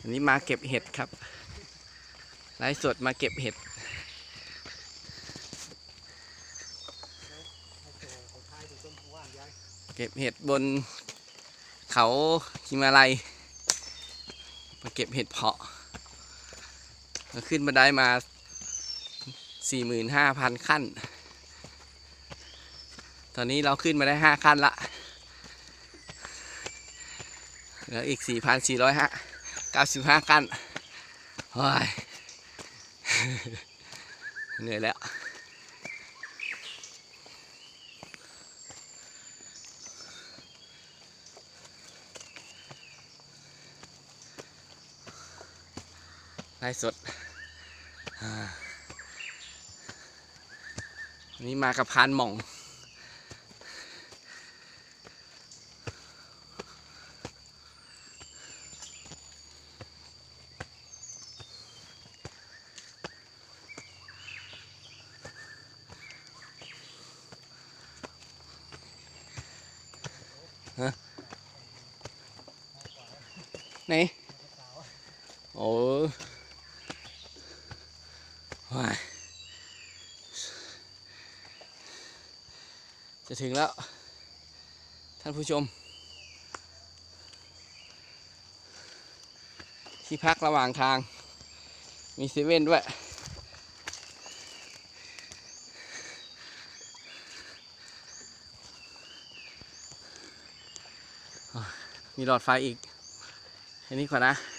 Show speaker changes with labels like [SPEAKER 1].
[SPEAKER 1] อันนี้มาเก็บเห็ดครับไลฟ์สดมาเก็บเห็ด เก็บเห็ดบนเขาหิมาลัยมาเก็บเห็ดเพาะมาขึ้นบันได้มา 45,000 ขั้น ตอนนี้เราขึ้นมาได้ 5 ขั้นละ เหลืออีก 4,495ขั้นโอ้ยเหนื่อยแล้ว ไลฟ์สดวันนี้มากับพานหม่อง ฮะไหนโอ้ว้ายจะถึงแล้ว ท่านผู้ชม ที่พักระหว่างทาง มีเซเว่นด้วย มีหลอดไฟอีกอันนี้ก่อนนะ